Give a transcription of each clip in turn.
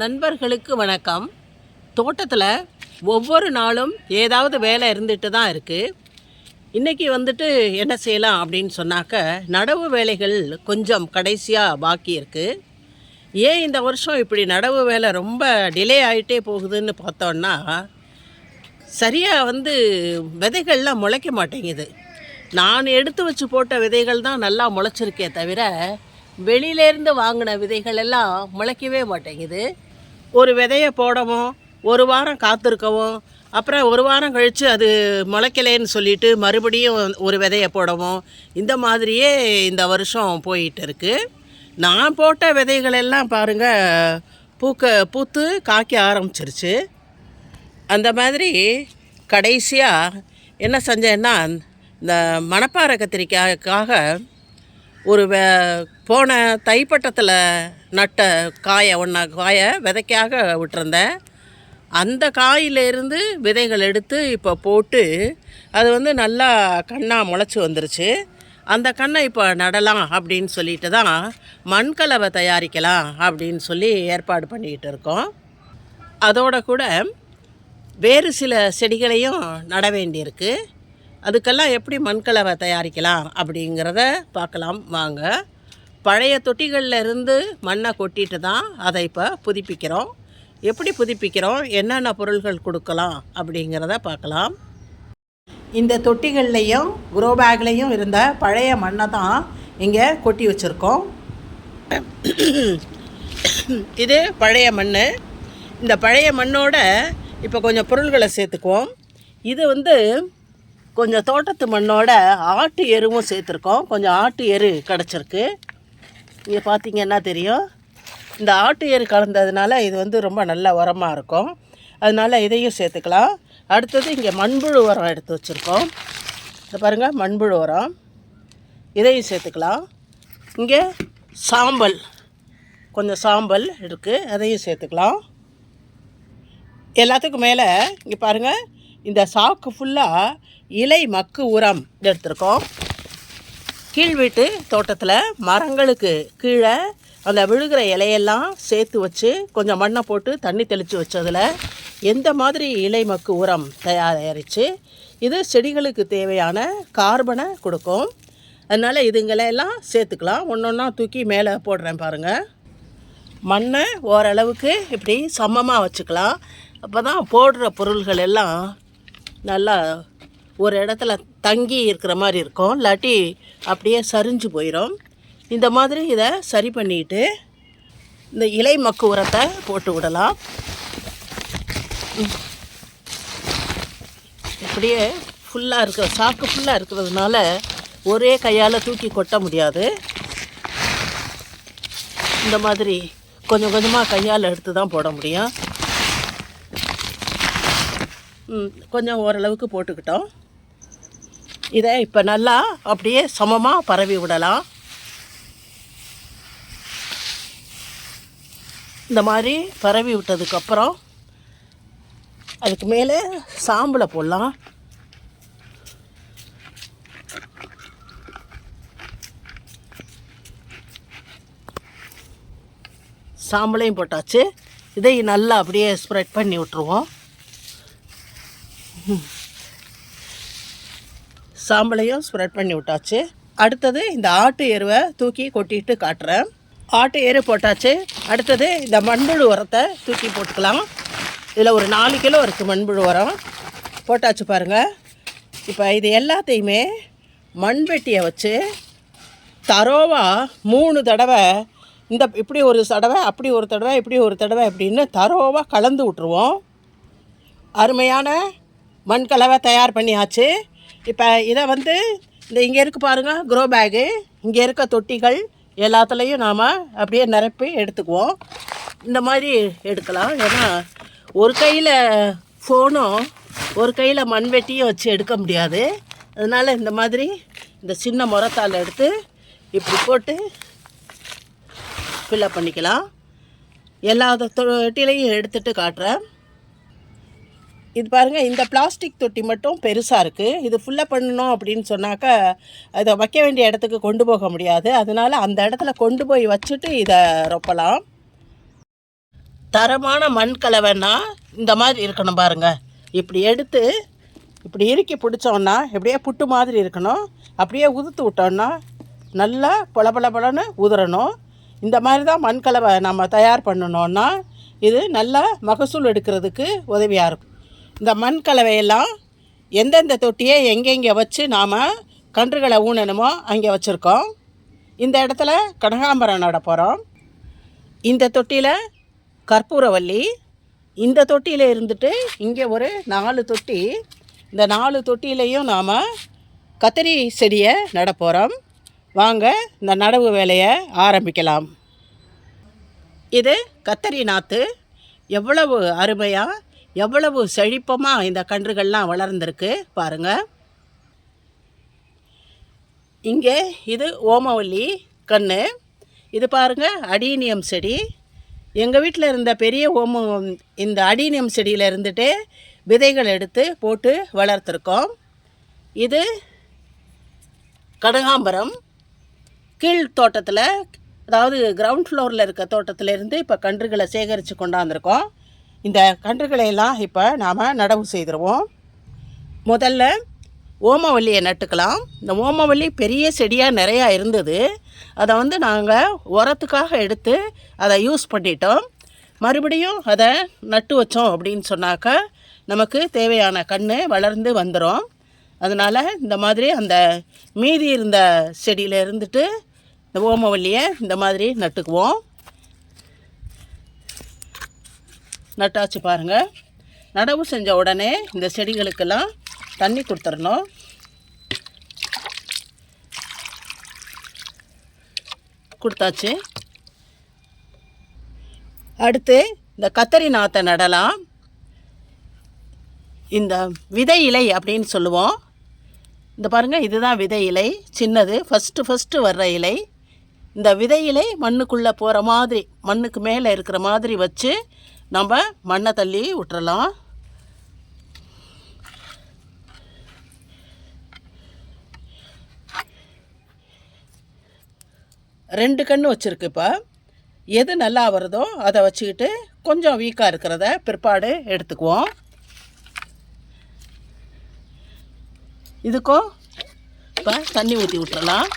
நண்பர்களுக்கு வணக்கம். தோட்டத்தில் ஒவ்வொரு நாளும் ஏதாவது வேலை இருந்துட்டு தான் இருக்குது இன்றைக்கி வந்துட்டு என்ன செய்யலாம் அப்படின்னு சொன்னாக்க நடவு வேலைகள் கொஞ்சம் கடைசியாக பாக்கி இருக்குது ஏன் இந்த வருஷம் இப்படி நடவு வேலை ரொம்ப டிலே ஆகிட்டே போகுதுன்னு பார்த்தோன்னா சரியாக வந்து விதைகள்லாம் முளைக்க மாட்டேங்குது. நான் எடுத்து வச்சு போட்ட விதைகள் தான் நல்லா முளைச்சிருக்கே தவிர வெளியிலேருந்து வாங்கின விதைகள் எல்லாம் முளைக்கவே மாட்டேங்குது. ஒரு விதையை போடவும் ஒரு வாரம் காத்திருக்கவும் அப்புறம் ஒரு வாரம் கழித்து அது முளைக்கலேன்னு சொல்லிட்டு மறுபடியும் ஒரு விதையை போடவும் இந்த மாதிரியே இந்த வருஷம் போயிட்டு இருக்குது நான் போட்ட விதைகள் எல்லாம் பாருங்கள் பூக்க பூத்து காய்க்க ஆரம்பிச்சிருச்சு. அந்த மாதிரி கடைசியாக என்ன செஞ்சேன்னா இந்த மணப்பாறை கத்திரிக்காய்க்காக ஒரு வ போன தைப்பட்டத்தில் நட்ட காயை ஒன்றா காயை விதைக்காக விட்டுருந்தேன். அந்த காயிலிருந்து விதைகள் எடுத்து இப்போ போட்டு அது வந்து நல்லா கண்ணாக முளைச்சி வந்துருச்சு. அந்த கண்ணை இப்போ நடலாம் அப்படின்னு சொல்லிட்டு தான் மண்கலவை தயாரிக்கலாம் அப்படின்னு சொல்லி ஏற்பாடு பண்ணிக்கிட்டு இருக்கோம். அதோட கூட வேறு சில செடிகளையும் நட வேண்டியிருக்கு. அதுக்கெல்லாம் எப்படி மண்கலவை தயாரிக்கலாம் அப்படிங்கிறத பார்க்கலாம் வாங்க. பழைய தொட்டிகளில் இருந்து மண்ணை கொட்டிட்டு தான் அதை இப்போ புதுப்பிக்கிறோம். எப்படி புதுப்பிக்கிறோம்? என்னென்ன பொருள்கள் கொடுக்கலாம்? அப்படிங்கிறத பார்க்கலாம். இந்த தொட்டிகள்லேயும் குரோ பேக்லேயும் இருந்த பழைய மண்ணை தான் இங்கே கொட்டி வச்சுருக்கோம். இது பழைய மண் இந்த பழைய மண்ணோட இப்போ கொஞ்சம் பொருள்களை சேர்த்துக்குவோம். இது வந்து கொஞ்சம் தோட்டத்து மண்ணோட ஆட்டு எருவும் சேர்த்துருக்கோம். கொஞ்சம் ஆட்டு எரு கிடச்சிருக்கு. இங்கே பார்த்தீங்கன்னா தெரியும்? இந்த ஆட்டு எரு கலந்ததுனால இது வந்து ரொம்ப நல்ல உரமாக இருக்கும். அதனால் இதையும் சேர்த்துக்கலாம். அடுத்தது இங்கே மண்புழு உரம் எடுத்து வச்சுருக்கோம். இந்த பாருங்கள் மண்புழு உரம். இதையும் சேர்த்துக்கலாம். இங்கே சாம்பல் கொஞ்சம் சாம்பல் இருக்குது அதையும் சேர்த்துக்கலாம். எல்லாத்துக்கும் மேலே இங்கே பாருங்கள் இந்த சாக்கு ஃபுல்லாக இலை மக்கு உரம் எடுத்திருக்கோம். கீழ் வீட்டு தோட்டத்தில் மரங்களுக்கு கீழே அந்த விழுகிற இலையெல்லாம் சேர்த்து வச்சு கொஞ்சம் மண்ணை போட்டு தண்ணி தெளித்து வச்சதில் எந்த மாதிரி இலை மக்கு உரம் தயாரித்து இது செடிகளுக்கு தேவையான கார்பனை கொடுக்கும். அதனால் இதுங்களையெல்லாம் சேர்த்துக்கலாம். ஒன்று ஒன்றா தூக்கி மேலே போடுறேன் பாருங்கள் மண்ணை ஓரளவுக்கு இப்படி சமமாக வச்சுக்கலாம். அப்போ தான் போடுற பொருள்கள் எல்லாம் நல்லா ஒரு இடத்துல தங்கி இருக்கிற மாதிரி இருக்கும். இல்லாட்டி அப்படியே சரிஞ்சு போயிடும் இந்த மாதிரி இதை சரி பண்ணிட்டு இந்த இலை மக்கு உரத்தை போட்டு விடலாம். இப்படியே ஃபுல்லாக இருக்கிற சாக்கு ஃபுல்லாக இருக்கிறதுனால ஒரே கையால் தூக்கி கொட்ட முடியாது. இந்த மாதிரி கொஞ்சம் கொஞ்சமாக கையால் எடுத்து தான் போட முடியும். கொஞ்சம் ஓரளவுக்கு போட்டுக்கிட்டோம். இதை இப்போ நல்லா அப்படியே சமமாக பரவி விடலாம். இந்த மாதிரி பரவி விட்டதுக்கப்புறம் அதுக்கு மேலே சாம்பலை போடலாம். சாம்பலையும் போட்டாச்சு. இதை நல்லா அப்படியே ஸ்ப்ரெட் பண்ணி விட்ருவோம் சாம்பலையும் ஸ்ப்ரெட் பண்ணி விட்டாச்சு. அடுத்தது இந்த ஆட்டு எருவை தூக்கி கொட்டிட்டு காட்டுறேன். ஆட்டு எரு போட்டாச்சு. அடுத்தது இந்த மண்புழு உரத்தை தூக்கி போட்டுக்கலாம். இதில் ஒரு நாலு கிலோ இருக்குது மண்புழு உரம். போட்டாச்சு பாருங்கள் இப்போ இது எல்லாத்தையுமே மண்வெட்டியை வச்சு தரோவாக மூணு தடவை இந்த இப்படி ஒரு தடவை அப்படி ஒரு தடவை இப்படி ஒரு தடவை இப்படின்னு தரோவாக கலந்து விட்ருவோம் அருமையான மண்கலவை தயார் பண்ணியாச்சு. இப்போ இதை வந்து இந்த இங்கே இருக்கு பாருங்கள் க்ரோ பேகு இங்கே இருக்க தொட்டிகள் எல்லாத்துலேயும் நாம் அப்படியே நிரப்பி எடுத்துக்குவோம். இந்த மாதிரி எடுக்கலாம். ஏன்னா ஒரு கையில் ஃபோனும் ஒரு கையில் மண்வெட்டியும் வச்சு எடுக்க முடியாது. அதனால் இந்த மாதிரி இந்த சின்ன முறத்தால் எடுத்து இப்படி போட்டு ஃபில்லப் பண்ணிக்கலாம். எல்லா தொட்டிலையும் எடுத்துட்டு காட்டுறேன். இது பாருங்கள் இந்த பிளாஸ்டிக் தொட்டி மட்டும் பெருசாக இருக்குது இது ஃபுல்லாக பண்ணணும் அப்படின்னு சொன்னாக்கா அதை வைக்க வேண்டிய இடத்துக்கு கொண்டு போக முடியாது. அதனால் அந்த இடத்துல கொண்டு போய் வச்சுட்டு இதை ரொப்பலாம். தரமான மண் கலவைன்னா இந்த மாதிரி இருக்கணும் பாருங்க. இப்படி எடுத்து இப்படி இறுக்கி பிடிச்சோன்னா எப்படியே புட்டு மாதிரி இருக்கணும். அப்படியே உதுத்து விட்டோன்னா நல்லா பொல பொல பொலன்னு உதிரணும் இந்த மாதிரி தான் மண் கலவை நம்ம தயார் பண்ணணுன்னா இது நல்லா மகசூல் எடுக்கிறதுக்கு உதவியாக இருக்கும். இந்த மண் கலவையெல்லாம் எந்தெந்த தொட்டியை எங்கெங்கே வச்சு நாம் கன்றுகளை ஊனணுமோ அங்கே வச்சுருக்கோம். இந்த இடத்துல கனகாம்பரம் நட போகிறோம். இந்த தொட்டியில் கற்பூரவல்லி இந்த தொட்டியில் இருந்துட்டு இங்கே ஒரு நாலு தொட்டி. இந்த நாலு தொட்டியிலையும் நாம் கத்திரி செடியை நட போகிறோம். வாங்க இந்த நடவு வேலையை ஆரம்பிக்கலாம். இது கத்தரி நாற்று எவ்வளவு அருமையாக எவ்வளவு செழிப்பமாக இந்த கன்றுகள்லாம் வளர்ந்துருக்கு பாருங்கள் இங்கே இது ஓமவல்லி கன்று இது பாருங்கள் அடீனியம் செடி. எங்கள் வீட்டில் இருந்த பெரிய ஓமம் இந்த அடீனியம் செடியில் இருந்துட்டு விதைகள் எடுத்து போட்டு வளர்த்துருக்கோம். இது கனகாம்பரம். கீழ் தோட்டத்தில் அதாவது கிரவுண்ட் ஃப்ளோரில் இருக்க தோட்டத்திலேருந்து இப்போ கன்றுகளை சேகரித்து கொண்டாந்துருக்கோம். இந்த கன்றுகளை எல்லாம் இப்போ நாம் நடவு செய்திருவோம். முதல்ல ஓமவல்லியை நட்டுக்கலாம். இந்த ஓமவல்லி பெரிய செடியாக நிறையா இருந்தது. அதை வந்து நாங்கள் உரத்துக்காக எடுத்து அதை யூஸ் பண்ணிட்டோம். மறுபடியும் அதை நட்டு வச்சோம் அப்படின்னு சொன்னாக்கா நமக்கு தேவையான கன்று வளர்ந்து வந்துடும் அதனால் இந்த மாதிரி அந்த மீதி இருந்த செடியில் இருந்துட்டு இந்த ஓமவல்லியை இந்த மாதிரி நட்டுக்குவோம். நட்டாச்சு பாருங்கள் நடவு செஞ்ச உடனே இந்த செடிகளுக்கெல்லாம் தண்ணி கொடுத்துடணும். கொடுத்தாச்சு. அடுத்து இந்த கத்தரி நாற்றை நடலாம். இந்த விதை இலை அப்படின்னு சொல்லுவோம். இந்த பாருங்கள் இதுதான் விதை இலை. சின்னது ஃபஸ்ட்டு ஃபஸ்ட்டு வர்ற இலை. இந்த விதை இலை மண்ணுக்குள்ளே போகிற மாதிரி மண்ணுக்கு மேலே இருக்கிற மாதிரி வச்சு நம்ம மண்ணை தள்ளி விட்டுறலாம். ரெண்டு கன்று வச்சுருக்கு இப்போ. எது நல்லா வருதோ அதை வச்சுக்கிட்டு கொஞ்சம் வீக்காக இருக்கிறத பிற்பாடு எடுத்துக்குவோம். இதுக்கும் இப்போ தண்ணி ஊற்றி விட்டுறலாம்.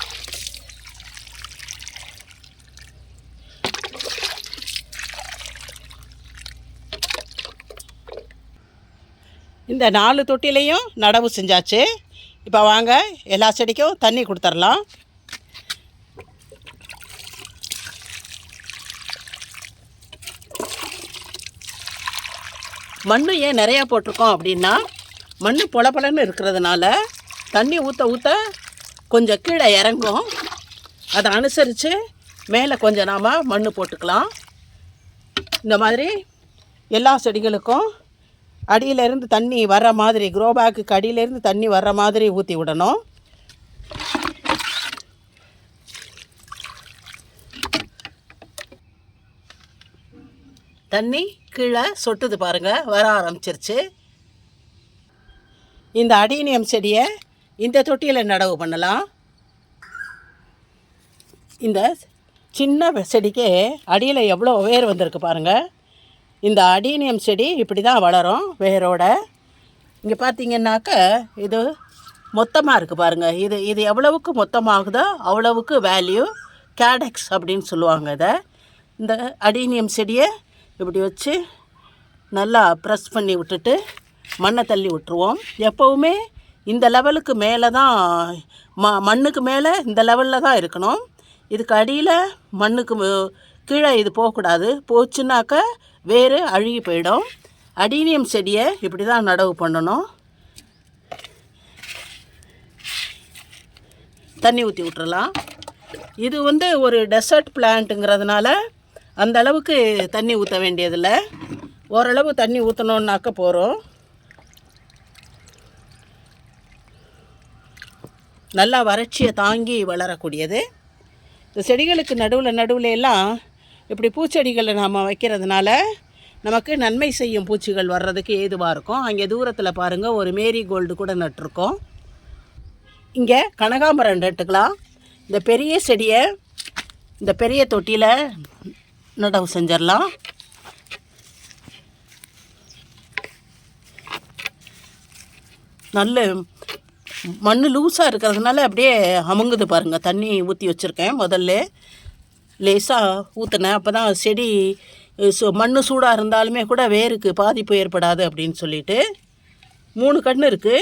இந்த நாலு தொட்டிலையும் நடவு செஞ்சாச்சு. இப்போ வாங்க எல்லா செடிக்கும் தண்ணி கொடுத்துர்லாம். மண் ஏன் நிறையா போட்டிருக்கோம் அப்படின்னா மண் பொலப்பலன்னு இருக்கிறதுனால தண்ணி ஊற்ற ஊற்ற கொஞ்சம் கீழே இறங்கும். அதை அனுசரித்து மேலே கொஞ்சம் நாம் மண் போட்டுக்கலாம். இந்த மாதிரி எல்லா செடிகளுக்கும் அடியிலேருந்து தண்ணி வர்ற மாதிரி க்ரோ பேக்குக்கு அடியிலேருந்து தண்ணி வர்ற மாதிரி ஊற்றி விடணும். தண்ணி கீழே சொட்டுது பாருங்கள் வர ஆரம்பிச்சிருச்சு. இந்த அடீனியம் செடியை இந்த தொட்டியில் நடவு பண்ணலாம். இந்த சின்ன செடிக்கே அடியில் எவ்வளோ வேர் வந்திருக்கு பாருங்கள் இந்த அடீனியம் செடி இப்படி தான் வளரும் வேரோட. இங்கே பார்த்தீங்கன்னாக்க இது மொத்தமாக இருக்குது பாருங்கள் இது இது எவ்வளவுக்கு மொத்தமாகுதோ அவ்வளவுக்கு வேல்யூ கேடெக்ஸ் அப்படின்னு சொல்லுவாங்க இதை. இந்த அடீனியம் செடியை இப்படி வச்சு நல்லா ப்ரெஸ் பண்ணி விட்டுட்டு மண்ணை தள்ளி விட்டுருவோம். எப்போவுமே இந்த லெவலுக்கு மேலே தான் ம மண்ணுக்கு மேலே இந்த லெவலில் தான் இருக்கணும். இதுக்கு அடியில் மண்ணுக்கு கீழே இது போகக்கூடாது. போச்சுன்னாக்க வேறு அழுகி போயிடும். அடீனியம் செடியை இப்படி தான் நடவு பண்ணணும். தண்ணி ஊற்றி விட்டுறலாம். இது வந்து ஒரு டெசர்ட் பிளான்ட்டுங்கிறதுனால அந்த அளவுக்கு தண்ணி ஊற்ற வேண்டியதில்லை. ஓரளவு தண்ணி ஊற்றணுன்னாக்க போகிறோம் நல்லா வறட்சியை தாங்கி வளரக்கூடியது. இந்த செடிகளுக்கு நடுவில் நடுவில் எல்லாம் இப்படி பூச்செடிகளை நாம் வைக்கிறதுனால நமக்கு நன்மை செய்யும் பூச்சிகள் வர்றதுக்கு ஏதுவாக இருக்கும். அங்கே தூரத்தில் பாருங்கள் ஒரு மேரி கோல்டு கூட நட்டிருக்கோம். இங்கே கனகாம்பரம் நட்டுக்கலாம். இந்த பெரிய செடியை இந்த பெரிய தொட்டியில் நடவு செஞ்சிடலாம். நல்ல மண் லூஸாக இருக்கிறதுனால அப்படியே அமுங்குது பாருங்கள் தண்ணி ஊற்றி வச்சுருக்கேன் முதல்ல. லேசாக ஊற்றினேன் அப்போ தான் செடி சு மண் சூடாக இருந்தாலுமே கூட வேருக்கு பாதிப்பு ஏற்படாது அப்படின்னு சொல்லிட்டு மூணு கன்று இருக்குது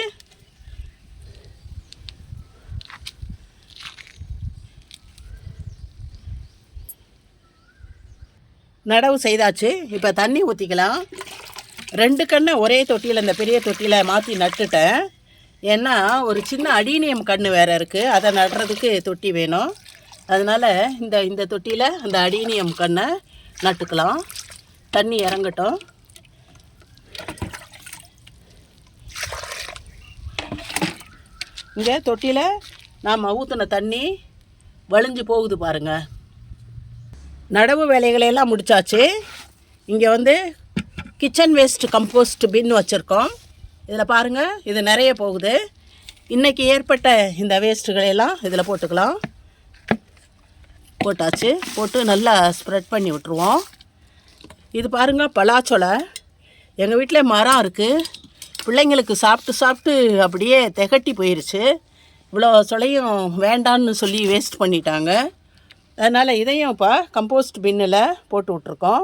நடவு செய்தாச்சு. இப்போ தண்ணி ஊற்றிக்கலாம் ரெண்டு கண்ணை ஒரே தொட்டியில் இந்த பெரிய தொட்டியில் மாற்றி நட்டுட்டேன். ஏன்னா ஒரு சின்ன அடீனியம் கன்று வேறு இருக்குது அதை நடுறதுக்கு தொட்டி வேணும். அதனால் இந்த இந்த தொட்டியில் அந்த அடீனியம் கண்ணை நட்டுக்கலாம். தண்ணி இறங்கட்டும். இங்கே தொட்டியில் நாம் ஊற்றின தண்ணி வழிஞ்சு போகுது பாருங்கள் நடவு வேலைகளை எல்லாம் முடிச்சாச்சு. இங்கே வந்து கிச்சன் வேஸ்ட் கம்போஸ்ட் பின் வச்சுருக்கோம். இதில் பாருங்கள் இது நிறைய போகுது. இன்றைக்கி ஏற்பட்ட இந்த வேஸ்ட்டுகளையெல்லாம் இதில் போட்டுக்கலாம். போட்டாச்சு. போட்டு நல்லா ஸ்ப்ரெட் பண்ணி விட்ருவோம் இது பாருங்கள் பலாச்சொலை. எங்கள் வீட்டில் மரம் இருக்குது பிள்ளைங்களுக்கு சாப்பிட்டு சாப்பிட்டு அப்படியே திகட்டி போயிருச்சு. இவ்வளோ சொலையும் வேண்டான்னு சொல்லி வேஸ்ட் பண்ணிட்டாங்க. அதனால் இதையும் இப்போ கம்போஸ்ட் பின்னில் போட்டு விட்ருக்கோம்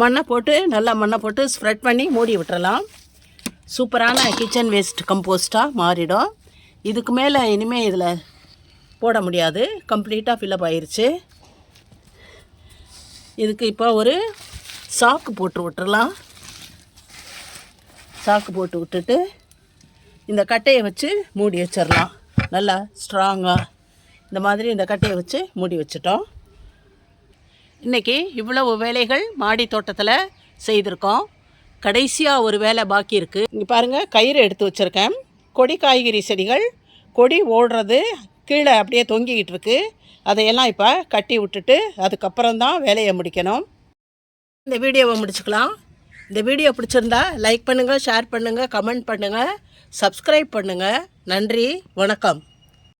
மண்ணை போட்டு நல்லா மண்ணை போட்டு ஸ்ப்ரெட் பண்ணி மூடி விட்டுறலாம். சூப்பரான கிச்சன் வேஸ்ட் கம்போஸ்ட்டாக மாறிடும். இதுக்கு மேலே இனிமேல் இதில் போட முடியாது. கம்ப்ளீட்டாக ஃபில்லப் ஆயிடுச்சு இதுக்கு இப்போ ஒரு சாக்கு போட்டு விட்டுறலாம். சாக்கு போட்டு விட்டுட்டு இந்த கட்டையை வச்சு மூடி வச்சிடலாம். நல்லா ஸ்ட்ராங்காக இந்த மாதிரி இந்த கட்டையை வச்சு மூடி வச்சிட்டோம். இன்றைக்கி இவ்வளவு வேலைகள் மாடி தோட்டத்தில் செய்திருக்கோம். கடைசியாக ஒரு வேலை பாக்கி இருக்குது இங்கே பாருங்கள் கயிறு எடுத்து வச்சுருக்கேன். கொடி காய்கறி செடிகள் கொடி ஓடுறது கீழே அப்படியே தொங்கிக்கிட்டு இருக்கு. அதையெல்லாம் இப்போ கட்டி விட்டுட்டு அதுக்கப்புறம் தான் வேலையை முடிக்கணும். இந்த வீடியோவை முடிச்சுக்கலாம். இந்த வீடியோ பிடிச்சிருந்தா லைக் பண்ணுங்கள் ஷேர் பண்ணுங்கள் கமெண்ட் பண்ணுங்கள் சப்ஸ்கிரைப் பண்ணுங்கள் நன்றி வணக்கம்.